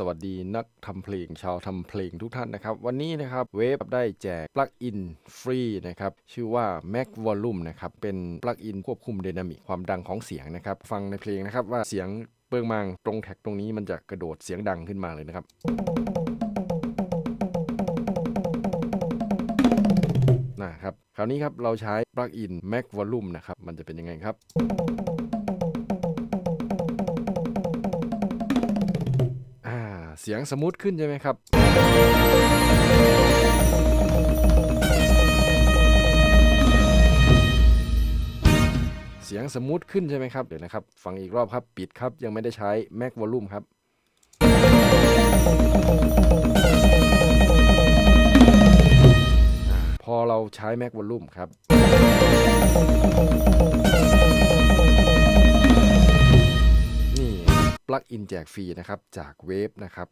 สวัสดีนักทำเพลงชาวทำเพลงทุกท่านนะครับ วันนี้นะครับเวฟได้แจกปลั๊กอินฟรีนะครับ ชื่อว่า Mac Volume นะครับ เป็นปลั๊กอินควบคุมไดนามิกความดังของเสียงนะครับ ฟังในเพลงนะครับว่าเสียงเปิงมางตรงแท็กตรงนี้มันจะกระโดดเสียงดังขึ้นมาเลยนะครับนะครับคราวนี้ครับเราใช้ปลั๊กอิน Mac Volume นะครับ มันจะเป็นยังไงครับ เสียงสมูทขึ้นใช่ไหมครับ เสียงสมูทขึ้นใช่ไหมครับ เดี๋ยวนะครับ ฟังอีกรอบครับ ปิดครับ ยังไม่ได้ใช้ Mac Volume ครับ พอเราใช้ Mac Volume ครับนี่ปลั๊กอินแจกฟรีนะครับ จากเวฟนะครับ